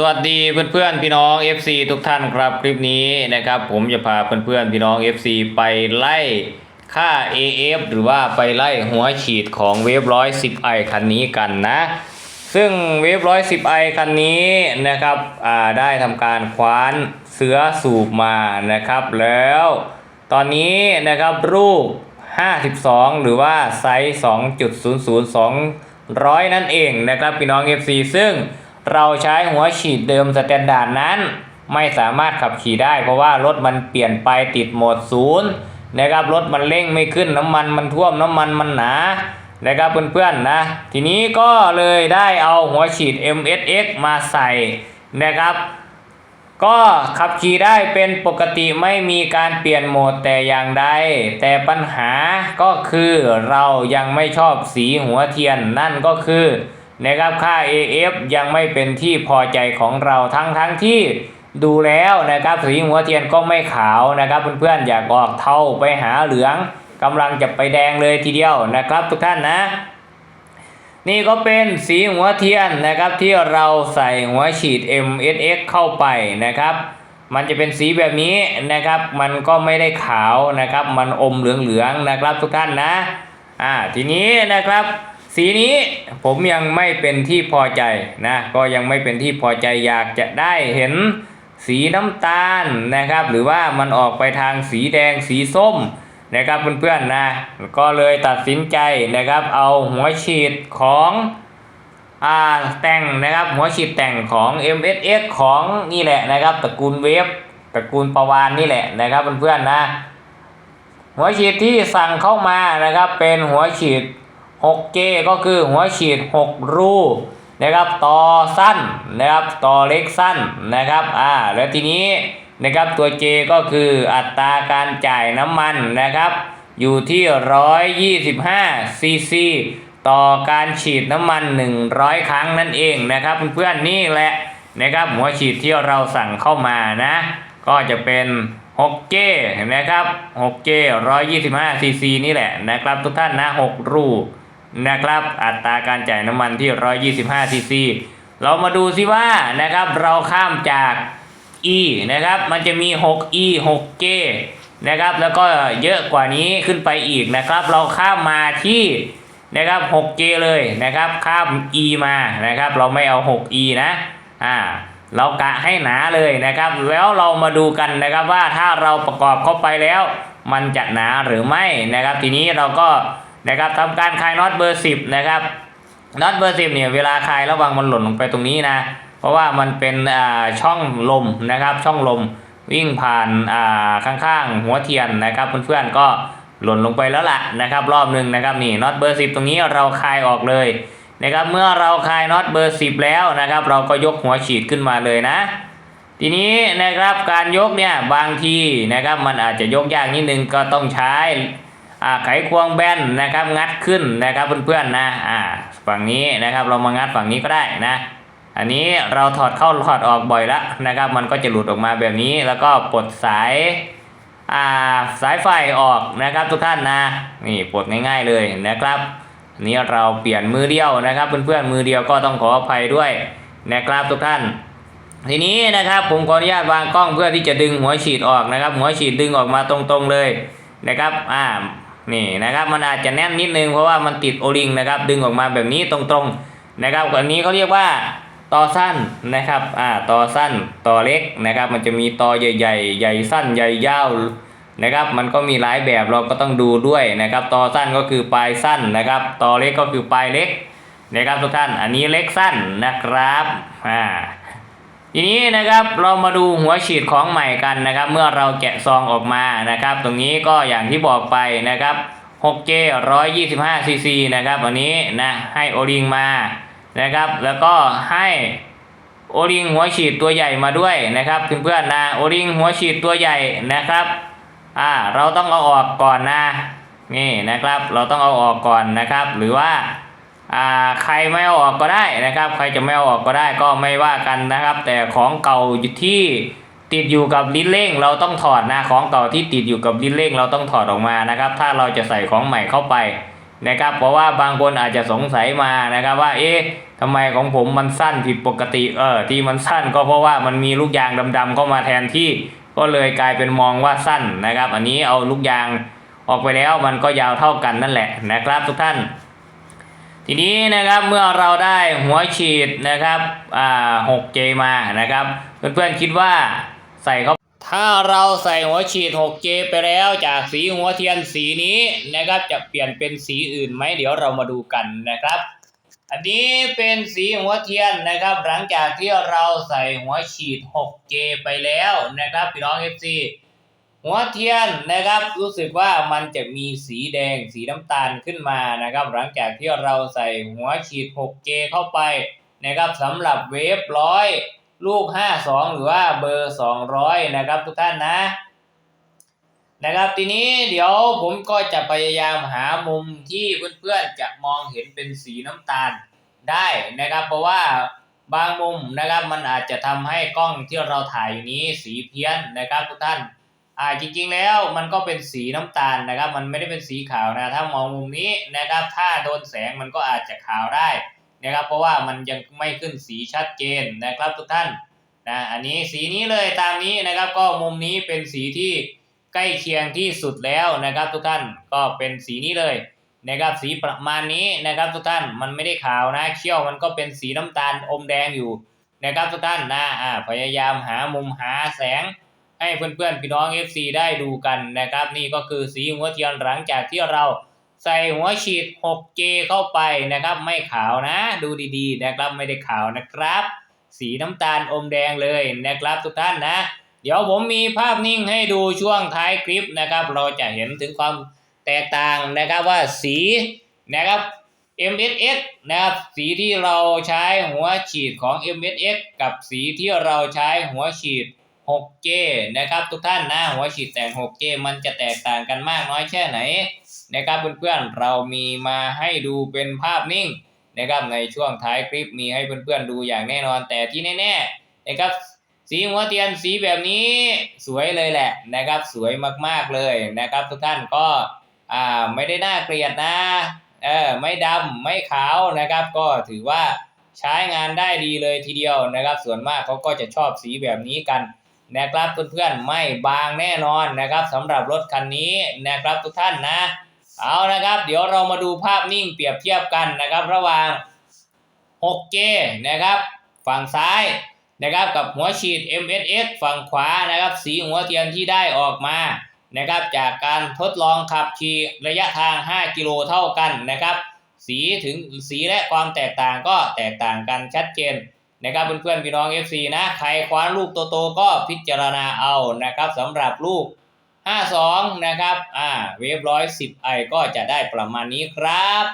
สวัสดีเพื่อนๆพี่น้อง FC ทุกท่านครับคลิปนี้นะครับ ผมจะพาเพื่อนๆพี่น้อง FC ไปไล่ค่า AF หรือว่าไปไล่หัวฉีดของเวฟร้อยสิบไอคันนี้กันนะ ซึ่งเวฟร้อยสิบไอคันนี้นะครับได้ทำการคว้านเสือสูบมานะครับ แล้ว ตอนนี้นะครับรูป 52 หรือว่าไซส์ 2.00200 นั่นเองนะครับพี่น้อง FC ซึ่ง เราใช้หัวฉีดเดิมสแตนดาร์ดนั้น ไม่สามารถขับขี่ได้ เพราะว่ารถมันเปลี่ยนไปติดโหมดศูนย์นะครับรถมันเร่งไม่ขึ้นน้ำมันมันท่วมน้ำมันมันหนานะครับเพื่อนๆนะทีนี้ก็เลยได้เอาหัวฉีด MSX มาใส่นะครับ ก็ขับขี่ได้เป็นปกติไม่มีการเปลี่ยนโหมดแต่อย่างใดแต่ปัญหาก็คือเรายังไม่ชอบสีหัวเทียนนั่นก็คือ นะครับค่า AF ยังไม่เป็นที่พอใจของเราทั้งทั้งที่ดูแล้วนะครับสีหัวเทียนก็ไม่ขาวนะครับเพื่อนๆอยากออกเทาไปหาเหลืองกำลังจะไปแดงเลยทีเดียวนะครับ ทุกท่านนะ นี่ก็เป็นสีหัวเทียนนะครับที่เราใส่หัวฉีด MSX เข้าไปนะครับ มันจะเป็นสีแบบนี้นะครับ มันก็ไม่ได้ขาวนะครับ มันอมเหลืองๆนะครับ ทุกท่านนะอ่าทีนี้นะครับ สีนี้ผมยังไม่เป็นที่พอใจนะก็ยังไม่เป็นที่พอใจอยากจะได้เห็นสีน้ำตาลนะครับ หรือว่ามันออกไปทางสีแดงสีส้มนะครับเพื่อนๆนะก็เลยตัดสินใจนะครับ เอาหัวฉีดของอ่าแต่งนะครับหัวฉีดแต่งของ MSX ของนี่แหละนะครับตระกูลเวฟตระกูลประวานนี่แหละนะครับเพื่อนๆนะ หัวฉีดที่สั่งเข้ามานะครับเป็นหัวฉีด 6J ก็คือหัวฉีด 6 รูนะครับต่อสั้นนะครับต่อเล็กสั้นนะครับอ่าแล้วทีนี้นะครับตัว J ก็คืออัตราการจ่ายน้ำมันนะครับ อยู่ที่ 125 ซีซีต่อการฉีดน้ำมัน 100 ครั้งนั่นเองนะครับเพื่อนๆนี่แหละนะครับหัวฉีดที่เราสั่งเข้ามานะ ก็จะเป็น 6J นะครับ 6J 125 ซีซีนี่แหละนะครับทุกท่านนะ 6 รู นะครับ อัตราการจ่ายน้ำมันที่ 125ซีซีเรามาดูซิว่านะครับเราข้ามจาก E นะครับมันจะมี 6E 6J นะครับแล้วก็เยอะกว่านี้ขึ้นไปอีกนะครับ เราข้ามมาที่นะครับ 6J เลยนะครับข้าม E มานะครับ เราไม่เอา 6E นะอ่าเรากะให้หนาเลยนะครับ แล้วเรามาดูกันนะครับว่าถ้าเราประกอบเข้าไปแล้ว มันจะหนาหรือไม่นะครับ ทีนี้เราก็ นะครับทำการคลายน็อตเบอร์ 10 นะครับน็อตเบอร์ 10 เนี่ยเวลาคลายระวังมันหล่นลงไปตรงนี้นะ เพราะว่ามันเป็นอ่าช่องลมนะครับ ช่องลมวิ่งผ่านอ่าข้างๆหัวเทียนนะครับเพื่อนๆก็หล่นลงไปแล้วล่ะนะครับ รอบหนึ่งนะครับนี่น็อตเบอร์ 10 ตรงนี้เราคลายออกเลยนะครับเมื่อเราคลายน็อตเบอร์ 10 แล้วนะครับ เราก็ยกหัวฉีดขึ้นมาเลยนะ ทีนี้นะครับการยกเนี่ยบางทีนะครับมันอาจจะยกยากนิดนึงก็ต้องใช้ ไขควงแบนนะครับงัดขึ้นนะครับเพื่อนๆนะอ่าฝั่งนี้นะครับเรามางัดฝั่งนี้ก็ได้นะ อันนี้เราถอดเข้าถอดออกบ่อยแล้วนะครับ มันก็จะหลุดออกมาแบบนี้แล้วก็ปลดสายอ่าสายไฟออกนะครับทุกท่านนะนี่ปลดง่ายๆเลยนะครับนนี้เราเปลี่ยนมือเดียวนะครับเพื่อนๆมือเดียวก็ต้องขออภัยด้วยนะครับทุกท่าน ทีนี้นะครับผมขออนุญาตวางกล้องเพื่อที่จะดึงหัวฉีดออกนะครับ หัวฉีดดึงออกมาตรงๆเลยนะครับ อ่า นี่นะครับมันอาจจะแน่นนิดนึงเพราะว่ามันติดโอลิงนะครับดึงออกมาแบบนี้ตรงๆนะครับอันนี้เขาเรียกว่าต่อสั้นนะครับอ่าต่อสั้นต่อเล็กนะครับ มันจะมีต่อใหญ่ๆใหญ่สั้นใหญ่ยาวนะครับ มันก็มีหลายแบบเราก็ต้องดูด้วยนะครับต่อสั้นก็คือปลายสั้นนะครับต่อเล็กก็คือปลายเล็กนะครับทุกท่านอันนี้เล็กสั้นนะครับอ่า ทีนี้นะครับเรามาดูหัวฉีดของใหม่กันนะครับ เมื่อเราแกะซองออกมานะครับ ตรงนี้ก็อย่างที่บอกไปนะครับ 6J 125 cc นะครับอันนี้นะให้โอลิงมานะครับ แล้วก็ให้โอลิงหัวฉีดตัวใหญ่มาด้วยนะครับเพื่อนๆนะโอลิงหัวฉีดตัวใหญ่นะครับอ่าเราต้องเอาออกก่อนนะนี่นะครับ เราต้องเอาออกก่อนนะครับ หรือว่าอ่า ใครไม่เอาออกก็ได้นะครับ ใครจะไม่เอาออกก็ได้ก็ไม่ว่ากันนะครับ แต่ของเก่าอยู่ที่ติดอยู่กับลิ้นเร่ง เราต้องถอดนะของเก่าที่ติดอยู่กับลิ้นเร่ง เราต้องถอดออกมานะครับ ถ้าเราจะใส่ของใหม่เข้าไปนะครับ เพราะว่าบางคนอาจจะสงสัยมานะครับว่าเอ๊ะทำไมของผมมันสั้นผิดปกติเออที่มันสั้นก็เพราะว่ามันมีลูกยางดำๆเข้ามาแทนที่ก็เลยกลายเป็นมองว่าสั้นนะครับ อันนี้เอาลูกยางออกไปแล้วมันก็ยาวเท่ากันนั่นแหละนะครับ ทุกท่าน ทีนี้นะครับเมื่อเราได้หัวฉีดนะครับอ่า 6J มานะครับ เพื่อนๆคิดว่าใส่เข้าถ้าเราใส่หัวฉีด 6J ไปแล้วจากสีหัวเทียนสีนี้นะครับจะเปลี่ยนเป็นสีอื่นไหมเดี๋ยวเรามาดูกันนะครับ อันนี้เป็นสีหัวเทียนนะครับ หลังจากที่เราใส่หัวฉีด 6J ไปแล้วนะครับพี่น้อง FC หัวเทียนนะครับ รู้สึกว่ามันจะมีสีแดงสีน้ำตาลขึ้นมานะครับ หลังจากที่เราใส่หัวฉีด 6J เข้าไปนะครับสำหรับเวฟร้อยลูก 52 หรือว่าเบอร์ 200 นะครับทุกท่านนะ นะครับทีนี้เดี๋ยวผมก็จะพยายามหามุมที่เพื่อนๆจะมองเห็นเป็นสีน้ำตาลได้นะครับ เพราะว่าบางมุมนะครับมันอาจจะทำให้กล้องที่เราถ่ายอยู่นี้สีเพี้ยนนะครับทุกท่าน อ่าจริงๆแล้วมันก็เป็นสีน้ำตาลนะครับ มันไม่ได้เป็นสีขาวนะ ถ้ามองมุมนี้นะครับ ถ้าโดนแสงมันก็อาจจะขาวได้นะครับ เพราะว่ามันยังไม่ขึ้นสีชัดเจนนะครับทุกท่านนะอันนี้สีนี้เลยตามนี้นะครับก็มุมนี้เป็นสีที่ใกล้เคียงที่สุดแล้วนะครับ ทุกท่านก็เป็นสีนี้เลยนะครับสีประมาณนี้นะครับทุกท่านมันไม่ได้ขาวนะเขี้ยวมันก็เป็นสีน้ำตาลอมแดงอยู่นะครับทุกท่านนะอ่าพยายามหามุมหาแสง ให้เพื่อนๆพี่น้อง FC ได้ดูกันนะครับ นี่ก็คือสีหัวเทียนหลังจากที่เราใส่หัวฉีด 6J เข้าไปนะครับ ไม่ขาวนะ ดูดีๆนะครับไม่ได้ขาวนะครับ สีน้ำตาลอมแดงเลยนะครับทุกท่านนะ เดี๋ยวผมมีภาพนิ่งให้ดูช่วงท้ายคลิปนะครับ เราจะเห็นถึงความแตกต่างนะครับว่าสีนะครับ MSX นะครับสีที่เราใช้หัวฉีดของ MSX กับสีที่เราใช้หัวฉีด 6J นะครับทุกท่านนะหัวฉีดแต่ง 6J มันจะแตกต่างกันมากน้อยแค่ไหนนะครับเพื่อนๆเรามีมาให้ดูเป็นภาพนิ่งนะครับในช่วงท้ายคลิปมีให้เพื่อนๆดูอย่างแน่นอนแต่ที่แน่ๆนะครับสีหัวเทียนสีแบบนี้สวยเลยแหละนะครับสวยมากๆเลยนะครับ ทุกท่านก็อ่าไม่ได้น่าเกลียดนะเออไม่ดำไม่ขาวนะครับ ก็ถือว่าใช้งานได้ดีเลยทีเดียวนะครับ ส่วนมากเขาก็จะชอบสีแบบนี้กัน นะครับเพื่อนๆไม่บางแน่นอนนะครับสำหรับรถคันนี้นะครับทุกท่านนะเอานะครับ เดี๋ยวเรามาดูภาพนิ่งเปรียบเทียบกันนะครับ ระหว่าง 6J นะครับ ฝั่งซ้ายนะครับกับหัวฉีด MSX ฝั่งขวานะครับ สีหัวเทียนที่ได้ออกมานะครับ จากการทดลองขับขี่ระยะทาง 5 กิโลเท่ากันนะครับ สีถึงสีและความแตกต่างก็แตกต่างกันชัดเจน นะครับเพื่อนๆพี่น้อง FC นะใครคว้าลูกโตๆก็พิจารณาเอานะครับสำหรับลูก 52 นะครับ อ่า เวฟร้อยสิบไอก็จะได้ประมาณนี้ครับ